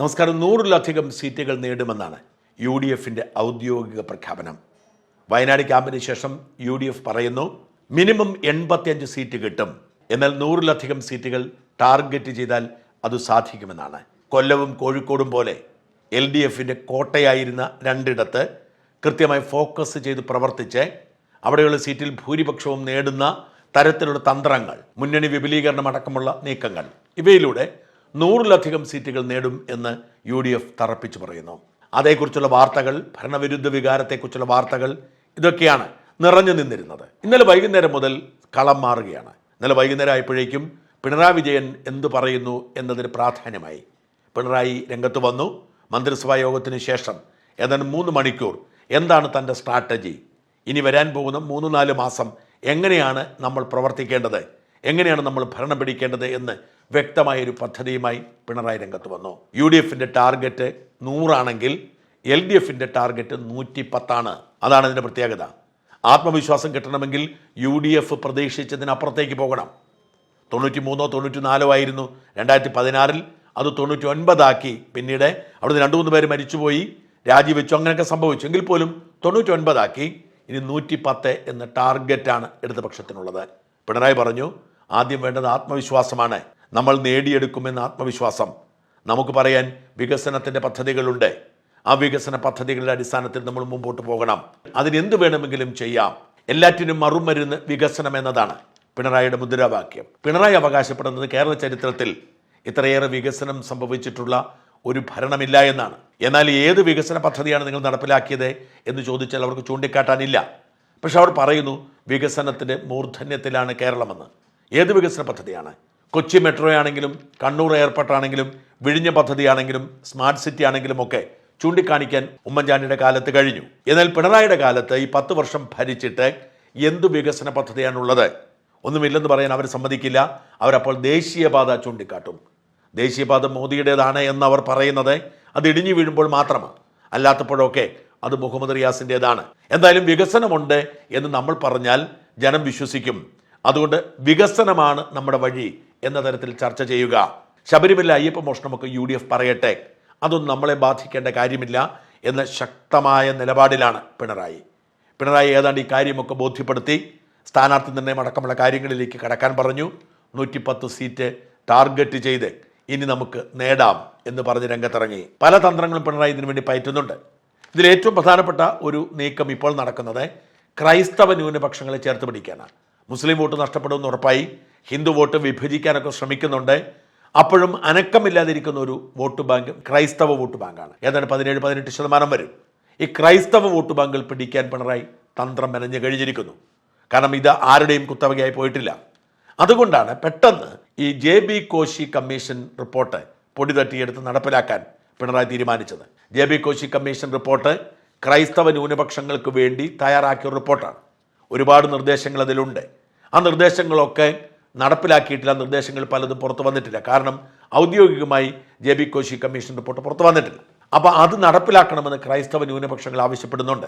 നമസ്കാരം. നൂറിലധികം സീറ്റുകൾ നേടുമെന്നാണ് യു ഡി എഫിന്റെ ഔദ്യോഗിക പ്രഖ്യാപനം. വയനാട് ക്യാമ്പിന് ശേഷം യു ഡി എഫ് പറയുന്നു മിനിമം എൺപത്തിയഞ്ച് സീറ്റ് കിട്ടും. എന്നാൽ നൂറിലധികം സീറ്റുകൾ ടാർഗറ്റ് ചെയ്താൽ അത് സാധിക്കുമെന്നാണ്. കൊല്ലവും കോഴിക്കോടും പോലെ എൽ ഡി എഫിന്റെ കോട്ടയായിരുന്ന രണ്ടിടത്ത് കൃത്യമായി ഫോക്കസ് ചെയ്ത് പ്രവർത്തിച്ച് അവിടെയുള്ള സീറ്റിൽ ഭൂരിപക്ഷവും നേടുന്ന തരത്തിലുള്ള തന്ത്രങ്ങൾ മുന്നണി വിപുലീകരണം അടക്കമുള്ള നീക്കങ്ങൾ ഇവയിലൂടെ നൂറിലധികം സീറ്റുകൾ നേടും എന്ന് യു ഡി എഫ് തറപ്പിച്ചു പറയുന്നു. അതേക്കുറിച്ചുള്ള വാർത്തകൾ ഭരണവിരുദ്ധ വികാരത്തെക്കുറിച്ചുള്ള വാർത്തകൾ ഇതൊക്കെയാണ് നിറഞ്ഞു നിന്നിരുന്നത്. ഇന്നലെ വൈകുന്നേരം മുതൽ കളം മാറുകയാണ്. ഇന്നലെ വൈകുന്നേരം ആയപ്പോഴേക്കും പിണറായി വിജയൻ എന്തു പറയുന്നു എന്നതിന് പ്രാധാന്യമായി. പിണറായി രംഗത്ത് വന്നു. മന്ത്രിസഭാ യോഗത്തിന് ശേഷം ഏതാനും മൂന്ന് മണിക്കൂർ എന്താണ് തന്റെ സ്ട്രാറ്റജി? ഇനി വരാൻ പോകുന്ന മൂന്ന് നാല് മാസം എങ്ങനെയാണ് നമ്മൾ പ്രവർത്തിക്കേണ്ടത്? എങ്ങനെയാണ് നമ്മൾ ഭരണം പിടിക്കേണ്ടത് എന്ന് വ്യക്തമായ ഒരു പദ്ധതിയുമായി പിണറായി രംഗത്ത് വന്നു. യു ഡി എഫിന്റെ ടാർഗറ്റ് നൂറാണെങ്കിൽ എൽ ഡി എഫിന്റെ ടാർഗറ്റ് നൂറ്റി പത്താണ് അതാണ് ഇതിന്റെ പ്രത്യേകത. ആത്മവിശ്വാസം കിട്ടണമെങ്കിൽ യു ഡി എഫ് പ്രതീക്ഷിച്ചതിനപ്പുറത്തേക്ക് പോകണം. തൊണ്ണൂറ്റി മൂന്നോ തൊണ്ണൂറ്റി നാലോ ആയിരുന്നു രണ്ടായിരത്തി പതിനാറിൽ അത് തൊണ്ണൂറ്റി ഒൻപതാക്കി പിന്നീട് അവിടുന്ന് രണ്ട് മൂന്ന് പേര് മരിച്ചുപോയി. രാജിവെച്ചു. അങ്ങനെയൊക്കെ സംഭവിച്ചു. എങ്കിൽ പോലും തൊണ്ണൂറ്റി ഒൻപതാക്കി ഇനി നൂറ്റി പത്ത് എന്ന ടാർഗറ്റാണ് ഇടതുപക്ഷത്തിനുള്ളത്. പിണറായി പറഞ്ഞു ആദ്യം വേണ്ടത് ആത്മവിശ്വാസമാണ്. നമ്മൾ നേടിയെടുക്കുമെന്ന ആത്മവിശ്വാസം. നമുക്ക് പറയാൻ വികസനത്തിന്റെ പദ്ധതികളുണ്ട്. ആ വികസന പദ്ധതികളുടെ അടിസ്ഥാനത്തിൽ നമ്മൾ മുമ്പോട്ട് പോകണം. അതിനെന്ത് വേണമെങ്കിലും ചെയ്യാം. എല്ലാറ്റിനും മറുമരുന്ന് വികസനം എന്നതാണ് പിണറായിയുടെ മുദ്രാവാക്യം. പിണറായി അവകാശപ്പെടുന്നത് കേരള ചരിത്രത്തിൽ ഇത്രയേറെ വികസനം സംഭവിച്ചിട്ടുള്ള ഒരു ഭരണമില്ല എന്നാണ്. എന്നാൽ ഏത് വികസന പദ്ധതിയാണ് നിങ്ങൾ നടപ്പിലാക്കിയത് എന്ന് ചോദിച്ചാൽ അവർക്ക് ചൂണ്ടിക്കാട്ടാനില്ല. പക്ഷെ അവർ പറയുന്നു വികസനത്തിന്റെ മൂർധന്യത്തിലാണ് കേരളമെന്ന്. ഏത് വികസന പദ്ധതിയാണ്? കൊച്ചി മെട്രോ ആണെങ്കിലും കണ്ണൂർ എയർപോർട്ട് ആണെങ്കിലും വിഴിഞ്ഞ പദ്ധതിയാണെങ്കിലും സ്മാർട്ട് സിറ്റി ആണെങ്കിലും ഒക്കെ ചൂണ്ടിക്കാണിക്കാൻ ഉമ്മൻചാണ്ടിയുടെ കാലത്ത് കഴിഞ്ഞു. എന്നാൽ പിണറായിയുടെ കാലത്ത് ഈ പത്ത് വർഷം ഭരിച്ചിട്ട് എന്തു വികസന പദ്ധതിയാണുള്ളത്? ഒന്നുമില്ലെന്ന് പറയാൻ അവർ സമ്മതിക്കില്ല. അവരപ്പോൾ ദേശീയപാത ചൂണ്ടിക്കാട്ടും. ദേശീയപാത മോദിയുടേതാണ് എന്ന് അവർ പറയുന്നത് അത് ഇടിഞ്ഞു വീഴുമ്പോൾ മാത്രമാണ്. അല്ലാത്തപ്പോഴൊക്കെ അത് മുഹമ്മദ് റിയാസിന്റെതാണ് എന്തായാലും വികസനമുണ്ട് എന്ന് നമ്മൾ പറഞ്ഞാൽ ജനം വിശ്വസിക്കും. അതുകൊണ്ട് വികസനമാണ് നമ്മുടെ വഴി. എന്ന തരത്തിൽ ചർച്ച ചെയ്യുക. ശബരിമല അയ്യപ്പ മോഷണമൊക്കെ യു ഡി എഫ് പറയട്ടെ. അതൊന്നും നമ്മളെ ബാധിക്കേണ്ട കാര്യമില്ല എന്ന ശക്തമായ നിലപാടിലാണ് പിണറായി. പിണറായി ഏതാണ്ട് ഈ കാര്യമൊക്കെ ബോധ്യപ്പെടുത്തി സ്ഥാനാർത്ഥി നിർണയം അടക്കമുള്ള കാര്യങ്ങളിലേക്ക് കടക്കാൻ പറഞ്ഞു. നൂറ്റിപ്പത്ത് സീറ്റ് ടാർഗറ്റ് ചെയ്ത് ഇനി നമുക്ക് നേടാം എന്ന് പറഞ്ഞ് രംഗത്തിറങ്ങി. പല തന്ത്രങ്ങളും പിണറായി ഇതിനു വേണ്ടി പയറ്റുന്നുണ്ട്. ഇതിൽ ഏറ്റവും പ്രധാനപ്പെട്ട ഒരു നീക്കം ഇപ്പോൾ നടക്കുന്നത് ക്രൈസ്തവ ന്യൂനപക്ഷങ്ങളെ ചേർത്ത് പിടിക്കാനാണ്. മുസ്ലിം വോട്ട് നഷ്ടപ്പെടുമെന്ന് ഉറപ്പായി. ഹിന്ദു വോട്ട് വിഭജിക്കാനൊക്കെ ശ്രമിക്കുന്നുണ്ട്. അപ്പോഴും അനക്കമില്ലാതിരിക്കുന്ന ഒരു വോട്ട് ബാങ്ക് ക്രൈസ്തവ വോട്ട് ബാങ്കാണ്. ഏതാണ്ട് പതിനേഴ് പതിനെട്ട് ശതമാനം വരും. ഈ ക്രൈസ്തവ വോട്ട് ബാങ്കിൽ പിടിക്കാൻ പിണറായി തന്ത്രം മെനഞ്ഞു കഴിഞ്ഞിരിക്കുന്നു. കാരണം ഇത് ആരുടെയും കുത്തവകയായി പോയിട്ടില്ല. അതുകൊണ്ടാണ് പെട്ടെന്ന് ഈ J B Koshy commission report പൊടി തട്ടിയെടുത്ത് നടപ്പിലാക്കാൻ പിണറായി തീരുമാനിച്ചത്. J B Koshy commission report ക്രൈസ്തവ ന്യൂനപക്ഷങ്ങൾക്ക് വേണ്ടി തയ്യാറാക്കിയ റിപ്പോർട്ടാണ്. ഒരുപാട് നിർദ്ദേശങ്ങൾ അതിലുണ്ട്. ആ നിർദ്ദേശങ്ങളൊക്കെ നടപ്പിലാക്കിയിട്ടില്ല നിർദ്ദേശങ്ങൾ പലതും പുറത്തു വന്നിട്ടില്ല. കാരണം ഔദ്യോഗികമായി J B Koshy commission report പുറത്തു വന്നിട്ടില്ല. അപ്പോൾ അത് നടപ്പിലാക്കണമെന്ന് ക്രൈസ്തവ ന്യൂനപക്ഷങ്ങൾ ആവശ്യപ്പെടുന്നുണ്ട്.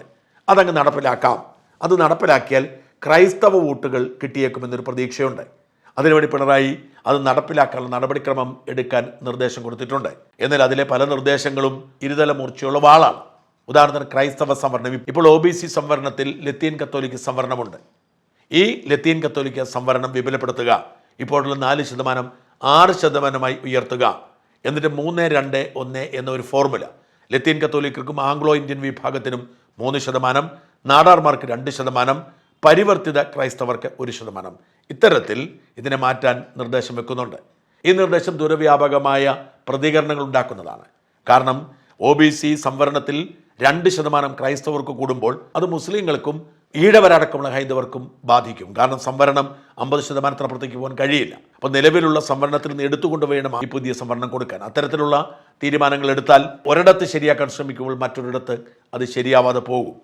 അതങ്ങ് നടപ്പിലാക്കാം. അത് നടപ്പിലാക്കിയാൽ ക്രൈസ്തവ വോട്ടുകൾ കിട്ടിയേക്കുമെന്നൊരു പ്രതീക്ഷയുണ്ട്. അതിനുവേണ്ടി പിണറായി അത് നടപ്പിലാക്കാനുള്ള നടപടിക്രമം എടുക്കാൻ നിർദ്ദേശം കൊടുത്തിട്ടുണ്ട്. എന്നാൽ അതിലെ പല നിർദ്ദേശങ്ങളും ഇരുതല മൂർച്ചയുള്ള വാളാണ്. ഉദാഹരണത്തിന് ക്രൈസ്തവ സംവരണം. ഇപ്പോൾ ഒ ബി സി സംവരണത്തിൽ ലത്തീൻ കത്തോലിക്ക സംവരണമുണ്ട്. ഈ ലത്തീൻ കത്തോലിക്ക സംവരണം വിപുലപ്പെടുത്തുക. ഇപ്പോഴുള്ള നാല് ശതമാനം ആറ് ശതമാനമായി ഉയർത്തുക. എന്നിട്ട് മൂന്ന് രണ്ട് ഒന്ന് എന്ന ഒരു ഫോർമുല. ലത്തീൻ കത്തോലിക്കർക്കും ആംഗ്ലോ ഇന്ത്യൻ വിഭാഗത്തിനും മൂന്ന് ശതമാനം നാടാർമാർക്ക് രണ്ട് ശതമാനം പരിവർത്തിത ക്രൈസ്തവർക്ക് ഒരു ശതമാനം. ഇത്തരത്തിൽ ഇതിനെ മാറ്റാൻ നിർദ്ദേശം വെക്കുന്നുണ്ട്. ഈ നിർദ്ദേശം ദുരവ്യാപകമായ പ്രതികരണങ്ങൾ ഉണ്ടാക്കുന്നതാണ്. കാരണം ഒ ബി സി സംവരണത്തിൽ രണ്ട് ശതമാനം ക്രൈസ്തവർക്ക് കൂടുമ്പോൾ അത് മുസ്ലിങ്ങൾക്കും ഈഴവരടക്കമുള്ള ഹൈന്ദവർക്കും ബാധിക്കും. കാരണം സംവരണം അമ്പത് ശതമാനത്തിനപ്പുറത്തേക്ക് പോകാൻ കഴിയില്ല. അപ്പോൾ നിലവിലുള്ള സംവരണത്തിൽ നിന്ന് എടുത്തുകൊണ്ട് വേണം ഈ പുതിയ സംവരണം കൊടുക്കാൻ. അത്തരത്തിലുള്ള തീരുമാനങ്ങൾ എടുത്താൽ ഒരിടത്ത് ശരിയാക്കാൻ ശ്രമിക്കുമ്പോൾ മറ്റൊരിടത്ത് അത് ശരിയാവാതെ പോകും.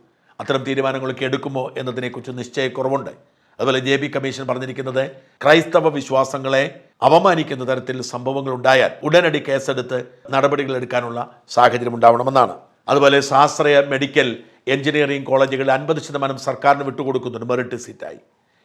അത്തരം തീരുമാനങ്ങളൊക്കെ എടുക്കുമോ എന്നതിനെക്കുറിച്ച് നിശ്ചയക്കുറവുണ്ട്. അതുപോലെ ജെ ബി കമ്മീഷൻ പറഞ്ഞിരിക്കുന്നത് ക്രൈസ്തവ വിശ്വാസങ്ങളെ അപമാനിക്കുന്ന തരത്തിൽ സംഭവങ്ങൾ ഉണ്ടായാൽ ഉടനടി കേസെടുത്ത് നടപടികൾ എടുക്കാനുള്ള സാഹചര്യം ഉണ്ടാവണമെന്നാണ്. അതുപോലെ ശാസ്ത്രീയ മെഡിക്കൽ എഞ്ചിനീയറിംഗ് കോളേജുകളിൽ അൻപത് ശതമാനം സർക്കാരിന് വിട്ടുകൊടുക്കുന്നുണ്ട്. മെറിറ്റ് സീറ്റായി.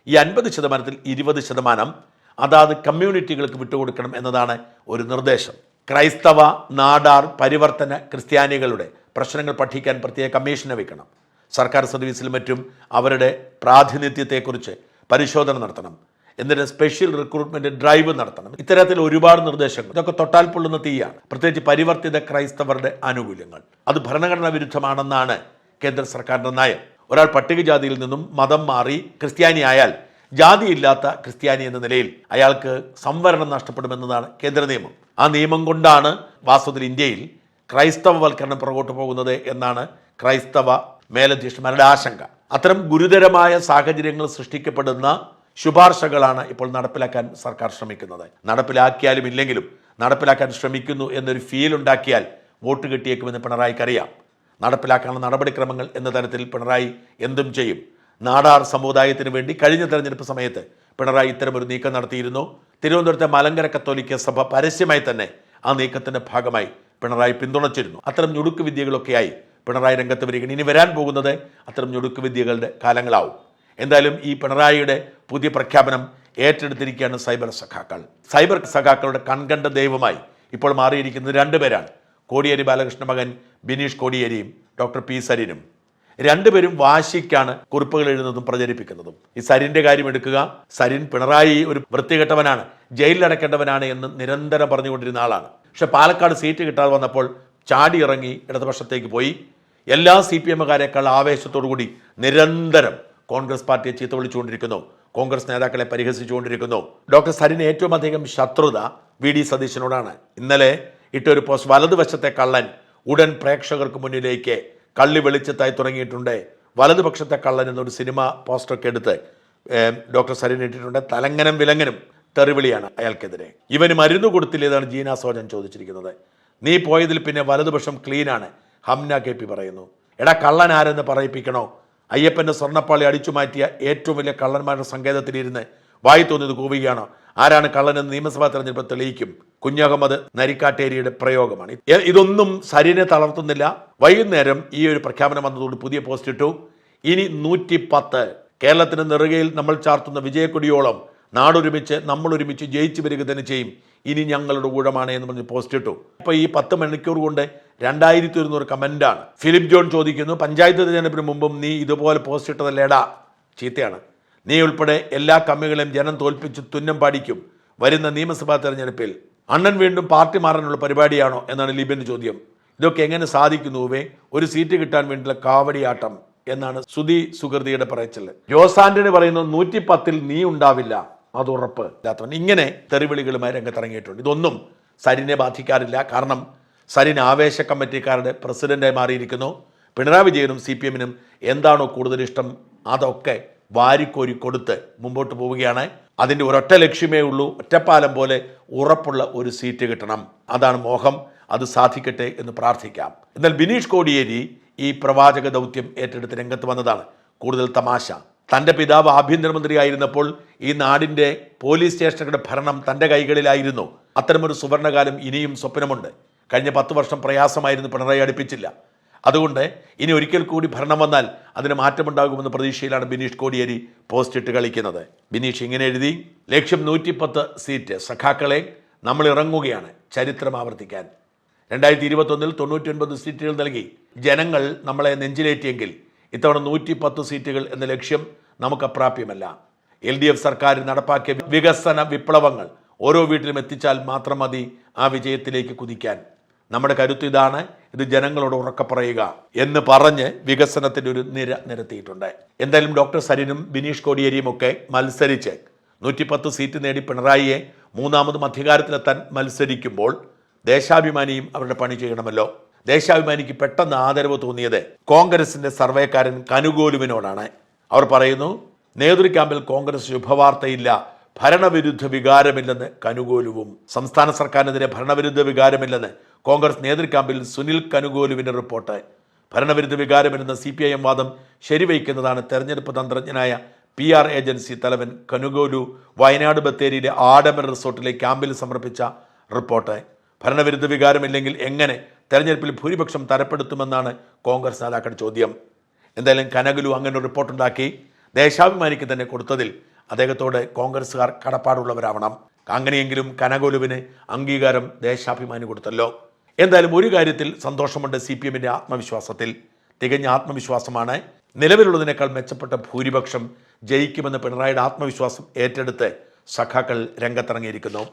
ഈ അൻപത് ശതമാനത്തിൽ ഇരുപത് ശതമാനം അതാത് കമ്മ്യൂണിറ്റികൾക്ക് വിട്ടുകൊടുക്കണം എന്നതാണ് ഒരു നിർദ്ദേശം. ക്രൈസ്തവ നാടാർ പരിവർത്തന ക്രിസ്ത്യാനികളുടെ പ്രശ്നങ്ങൾ പഠിക്കാൻ പ്രത്യേക കമ്മീഷനെ വെക്കണം. സർക്കാർ സർവീസിൽ മറ്റും അവരുടെ പ്രാതിനിധ്യത്തെക്കുറിച്ച് പരിശോധന നടത്തണം. എന്നിട്ട് സ്പെഷ്യൽ റിക്രൂട്ട്മെന്റ് ഡ്രൈവ് നടത്തണം. ഇത്തരത്തിൽ ഒരുപാട് നിർദ്ദേശങ്ങൾ. ഇതൊക്കെ തൊട്ടാൽ പൊള്ളുന്ന തീയാണ്. പ്രത്യേകിച്ച് പരിവർത്തിത ക്രൈസ്തവരുടെ ആനുകൂല്യങ്ങൾ. അത് ഭരണഘടനാ വിരുദ്ധമാണെന്നാണ് കേന്ദ്ര സർക്കാരിന്റെ നയം. ഒരാൾ പട്ടികജാതിയിൽ നിന്നും മതം മാറി ക്രിസ്ത്യാനിയായാൽ ജാതിയില്ലാത്ത ക്രിസ്ത്യാനി എന്ന നിലയിൽ അയാൾക്ക് സംവരണം നഷ്ടപ്പെടുമെന്നതാണ് കേന്ദ്ര നിയമം. ആ നിയമം കൊണ്ടാണ് വാസ്തവത്തിൽ ഇന്ത്യയിൽ ക്രൈസ്തവവൽക്കരണം പുറകോട്ട് പോകുന്നത് എന്നാണ് ക്രൈസ്തവ മേലധ്യക്ഷന്മാരുടെ ആശങ്ക. അത്തരം ഗുരുതരമായ സാഹചര്യങ്ങൾ സൃഷ്ടിക്കപ്പെടുന്ന ശുപാർശകളാണ് ഇപ്പോൾ നടപ്പിലാക്കാൻ സർക്കാർ ശ്രമിക്കുന്നത്. നടപ്പിലാക്കിയാലും ഇല്ലെങ്കിലും നടപ്പിലാക്കാൻ ശ്രമിക്കുന്നു എന്നൊരു ഫീൽ ഉണ്ടാക്കിയാൽ വോട്ട് കിട്ടിയേക്കുമെന്ന് പിണറായിക്ക് അറിയാം. നടപ്പിലാക്കാനുള്ള നടപടിക്രമങ്ങൾ എന്ന തരത്തിൽ പിണറായി എന്തും ചെയ്യും. നാടാർ സമുദായത്തിന് വേണ്ടി കഴിഞ്ഞ തെരഞ്ഞെടുപ്പ് സമയത്ത് പിണറായി ഇത്തരമൊരു നീക്കം നടത്തിയിരുന്നു. തിരുവനന്തപുരത്തെ മലങ്കര കത്തോലിക്ക സഭ പരസ്യമായി തന്നെ ആ നീക്കത്തിന്റെ ഭാഗമായി പിണറായി പിന്തുണച്ചിരുന്നു. അത്തരം ഞുടുക്ക് വിദ്യകളൊക്കെയായി പിണറായി രംഗത്ത് വരികയാണ്. ഇനി വരാൻ പോകുന്നത് അത്തരം ഞുടുക്ക് വിദ്യകളുടെ കാലങ്ങളാവും. എന്തായാലും ഈ പിണറായിയുടെ പുതിയ പ്രഖ്യാപനം ഏറ്റെടുത്തിരിക്കുകയാണ് സൈബർ സഖാക്കൾ. സൈബർ സഖാക്കളുടെ കൺകണ്ട ദൈവമായി ഇപ്പോൾ മാറിയിരിക്കുന്നത് രണ്ടുപേരാണ്. കോടിയേരി ബാലകൃഷ്ണ മകൻ ബിനീഷ് കോടിയേരിയും ഡോക്ടർ പി സരീനും. രണ്ടുപേരും വാശിക്കാണ് കുറിപ്പുകൾ എഴുതുന്നതും പ്രചരിപ്പിക്കുന്നതും. ഈ സരിന്റെ കാര്യം എടുക്കുക. സരിൻ പിണറായി ഒരു വൃത്തികെട്ടവനാണ് ജയിലിലടക്കേണ്ടവനാണ് എന്ന് നിരന്തരം പറഞ്ഞുകൊണ്ടിരുന്ന ആളാണ്. പക്ഷെ പാലക്കാട് സീറ്റ് കിട്ടാതെ വന്നപ്പോൾ ചാടി ഇറങ്ങി ഇടതുപക്ഷത്തേക്ക് പോയി. എല്ലാ സി പി എമ്മുകാരെക്കാൾ ആവേശത്തോടു കൂടി നിരന്തരം കോൺഗ്രസ് പാർട്ടിയെ ചീത്ത വിളിച്ചുകൊണ്ടിരിക്കുന്നു. കോൺഗ്രസ് നേതാക്കളെ പരിഹസിച്ചുകൊണ്ടിരിക്കുന്നു. ഡോക്ടർ സരിന് ഏറ്റവും അധികം ശത്രുത വി ഡി സതീശനോടാണ്. ഇന്നലെ ഇട്ടൊരു പോസ്റ്റ് വലതുവശത്തെ കള്ളൻ ഉടൻ പ്രേക്ഷകർക്ക് മുന്നിലേക്ക് കള്ളി വെളിച്ചത്തായി തുടങ്ങിയിട്ടുണ്ട്. വലതുപക്ഷത്തെ കള്ളൻ എന്നൊരു സിനിമ പോസ്റ്ററൊക്കെ എടുത്ത് ഡോക്ടർ സരിൻ ഇട്ടിട്ടുണ്ട്. തലങ്ങനും വിലങ്ങനും തെറിവിളിയാണ് അയാൾക്കെതിരെ. ഇവന് മരുന്ന് കൊടുത്തില്ലേതാണ് ജീന സോജൻ ചോദിച്ചിരിക്കുന്നത്. നീ പോയതിൽ പിന്നെ വലതുപക്ഷം ക്ലീനാണ് ഹംന കെ പി പറയുന്നു. എടാ കള്ളൻ ആരെന്ന് പറയിപ്പിക്കണോ? അയ്യപ്പന്റെ സ്വർണപ്പാളി അടിച്ചു മാറ്റിയ ഏറ്റവും വലിയ കള്ളന്മാരുടെ സങ്കേതത്തിലിരുന്ന് വായി തോന്നിയത് കൂവുകയാണോ? ആരാണ് കള്ളനെന്ന് നിയമസഭാ തെരഞ്ഞെടുപ്പ് തെളിയിക്കും. കുഞ്ഞഹമ്മദ് നരിക്കാട്ടേരിയുടെ പ്രയോഗമാണ്. ഇതൊന്നും സരിനെ തളർത്തുന്നില്ല. വൈകുന്നേരം ഈ ഒരു പ്രഖ്യാപനം വന്നതുകൊണ്ട് പുതിയ പോസ്റ്റ് ഇട്ടു. ഇനി നൂറ്റി പത്ത് കേരളത്തിന് നെറുകയിൽ നമ്മൾ ചാർത്തുന്ന വിജയക്കൊടിയോളം നാടൊരുമിച്ച് നമ്മളൊരുമിച്ച് ജയിച്ചു വരിക തന്നെ ചെയ്യും. ഇനി ഞങ്ങളുടെ ഊഴമാണ് എന്ന് പറഞ്ഞ് പോസ്റ്റ് ഇട്ടു. ഇപ്പൊ ഈ പത്ത് മണിക്കൂർ കൊണ്ട് രണ്ടായിരത്തി ഒരുന്നൂറ് കമന്റാണ്. ഫിലിപ്പ് ജോൺ ചോദിക്കുന്നു പഞ്ചായത്ത് തിരഞ്ഞെടുപ്പിന് മുമ്പും നീ ഇതുപോലെ പോസ്റ്റ് ഇട്ടതല്ലേടാ? ചീത്തയാണ്. നീ ഉൾപ്പെടെ എല്ലാ കമ്മികളെയും ജനം തോൽപ്പിച്ച് തുന്നം പാടിക്കും. വരുന്ന നിയമസഭാ തെരഞ്ഞെടുപ്പിൽ അണ്ണൻ വീണ്ടും പാർട്ടി മാറാനുള്ള പരിപാടിയാണോ എന്നാണ് ലിബിന്റെ ചോദ്യം. ഇതൊക്കെ എങ്ങനെ സാധിക്കുന്നുവേ ഒരു സീറ്റ് കിട്ടാൻ വേണ്ടിയുള്ള കാവടിയാട്ടം എന്നാണ് സുധി സുഹൃതിയുടെ പറയച്ചൽ ആന്റണി പറയുന്നു നൂറ്റി പത്തിൽ നീ ഉണ്ടാവില്ല. അത് ഉറപ്പ് ഇല്ലാത്തവൻ. ഇങ്ങനെ തെറിവിളികളുമായി രംഗത്തിറങ്ങിയിട്ടുണ്ട്. ഇതൊന്നും സരിനെ ബാധിക്കാറില്ല. കാരണം സരിൻ ആവേശ കമ്മിറ്റിക്കാരുടെ പ്രസിഡന്റായി മാറിയിരിക്കുന്നു. പിണറായി വിജയനും സി പി എമ്മിനും എന്താണോ കൂടുതൽ ഇഷ്ടം അതൊക്കെ വാരിക്കോരി കൊടുത്ത് മുമ്പോട്ട് പോവുകയാണ്. അതിന്റെ ഒരൊറ്റ ലക്ഷ്യമേ ഉള്ളൂ ഒറ്റപ്പാലം പോലെ ഉറപ്പുള്ള ഒരു സീറ്റ് കിട്ടണം. അതാണ് മോഹം. അത് സാധിക്കട്ടെ എന്ന് പ്രാർത്ഥിക്കാം. എന്നാൽ ബിനീഷ് കോടിയേരി ഈ പ്രവാചക ദൗത്യം ഏറ്റെടുത്ത് രംഗത്ത് വന്നതാണ്. കൂടുതൽ തമാശ. തന്റെ പിതാവ് ആഭ്യന്തരമന്ത്രിയായിരുന്നപ്പോൾ ഈ നാടിന്റെ പോലീസ് സ്റ്റേഷനുകളുടെ ഭരണം തന്റെ കൈകളിലായിരുന്നു. അത്തരമൊരു സുവർണകാലം ഇനിയും സ്വപ്നമുണ്ട്. കഴിഞ്ഞ പത്ത് വർഷം പ്രയാസമായിരുന്നു പിണറായി അടുപ്പിച്ചില്ല. അതുകൊണ്ട് ഇനി ഒരിക്കൽ കൂടി ഭരണം വന്നാൽ അതിന് മാറ്റമുണ്ടാകുമെന്ന പ്രതീക്ഷയിലാണ് ബിനീഷ് കോടിയേരി പോസ്റ്റ് ഇട്ട് കളിക്കുന്നത്. ബിനീഷ് ഇങ്ങനെ എഴുതി ലക്ഷ്യം നൂറ്റിപ്പത്ത് സീറ്റ്. സഖാക്കളെ നമ്മൾ ഇറങ്ങുകയാണ്. ചരിത്രം ആവർത്തിക്കാൻ. രണ്ടായിരത്തി ഇരുപത്തൊന്നിൽ തൊണ്ണൂറ്റി സീറ്റുകൾ നൽകി. ജനങ്ങൾ നമ്മളെ നെഞ്ചിലേറ്റിയെങ്കിൽ ഇത്തവണ നൂറ്റി പത്ത് സീറ്റുകൾ എന്ന ലക്ഷ്യം നമുക്ക് അപ്രാപ്യമല്ല. എൽ ഡി എഫ് സർക്കാർ നടപ്പാക്കിയ വികസന വിപ്ലവങ്ങൾ ഓരോ വീട്ടിലും എത്തിച്ചാൽ മാത്രം മതി ആ വിജയത്തിലേക്ക് കുതിക്കാൻ. നമ്മുടെ കരുത്ത് ഇതാണ്. ഇത് ജനങ്ങളോട് ഉറക്കെ പറയുക എന്ന് പറഞ്ഞ് വികസനത്തിന്റെ ഒരു നിര നിരത്തിയിട്ടുണ്ട്. എന്തായാലും ഡോക്ടർ സരിനും ബിനീഷ് കോടിയേരിയും ഒക്കെ മത്സരിച്ച് നൂറ്റിപ്പത്ത് സീറ്റ് നേടി പിണറായിയെ മൂന്നാമതും അധികാരത്തിലെത്താൻ മത്സരിക്കുമ്പോൾ ദേശാഭിമാനിയും അവരുടെ പണി ചെയ്യണമല്ലോ. ദേശാഭിമാനിക്ക് പെട്ടെന്ന് ആദരവ് തോന്നിയത് കോൺഗ്രസിന്റെ സർവേക്കാരൻ കനുഗോലുവിനോടാണ്. അവർ പറയുന്നു നേതൃക്യാമ്പിൽ കോൺഗ്രസ് ശുഭവാർത്തയില്ല. ഭരണവിരുദ്ധ വികാരമില്ലെന്ന് കനുകോലുവും സംസ്ഥാന സർക്കാരിനെതിരെ ഭരണവിരുദ്ധ വികാരമില്ലെന്ന് കോൺഗ്രസ് നേതൃക്യാമ്പിൽ സുനിൽ കനുകോലുവിന്റെ റിപ്പോർട്ട്. ഭരണവിരുദ്ധ വികാരമില്ലെന്ന സി പി ഐ എം വാദം ശരിവയ്ക്കുന്നതാണ് തെരഞ്ഞെടുപ്പ് തന്ത്രജ്ഞനായ പി ആർ ഏജൻസി തലവൻ കനുകോലു വയനാട് ബത്തേരിയിലെ ആഡംബര റിസോർട്ടിലെ ക്യാമ്പിൽ സമർപ്പിച്ച റിപ്പോർട്ട്. ഭരണവിരുദ്ധ വികാരമില്ലെങ്കിൽ എങ്ങനെ തെരഞ്ഞെടുപ്പിൽ ഭൂരിപക്ഷം തരപ്പെടുത്തുമെന്നാണ് കോൺഗ്രസ് നേതാക്കളുടെ ചോദ്യം. എന്തായാലും കനകലു അങ്ങനെ ഒരു റിപ്പോർട്ടുണ്ടാക്കി ദേശാഭിമാനിക്ക് തന്നെ കൊടുത്തതിൽ അദ്ദേഹത്തോട് കോൺഗ്രസ്സുകാർ കടപ്പാടുള്ളവരാവണം. അങ്ങനെയെങ്കിലും കനകോലുവിന് അംഗീകാരം ദേശാഭിമാനി കൊടുത്തല്ലോ. എന്തായാലും ഒരു കാര്യത്തിൽ സന്തോഷമുണ്ട് സി പി എമ്മിന്റെ ആത്മവിശ്വാസത്തിൽ. തികഞ്ഞ ആത്മവിശ്വാസമാണ്. നിലവിലുള്ളതിനേക്കാൾ മെച്ചപ്പെട്ട ഭൂരിപക്ഷം ജയിക്കുമെന്ന് പിണറായിയുടെ ആത്മവിശ്വാസം ഏറ്റെടുത്ത് സഖാക്കൾ രംഗത്തിറങ്ങിയിരിക്കുന്നു.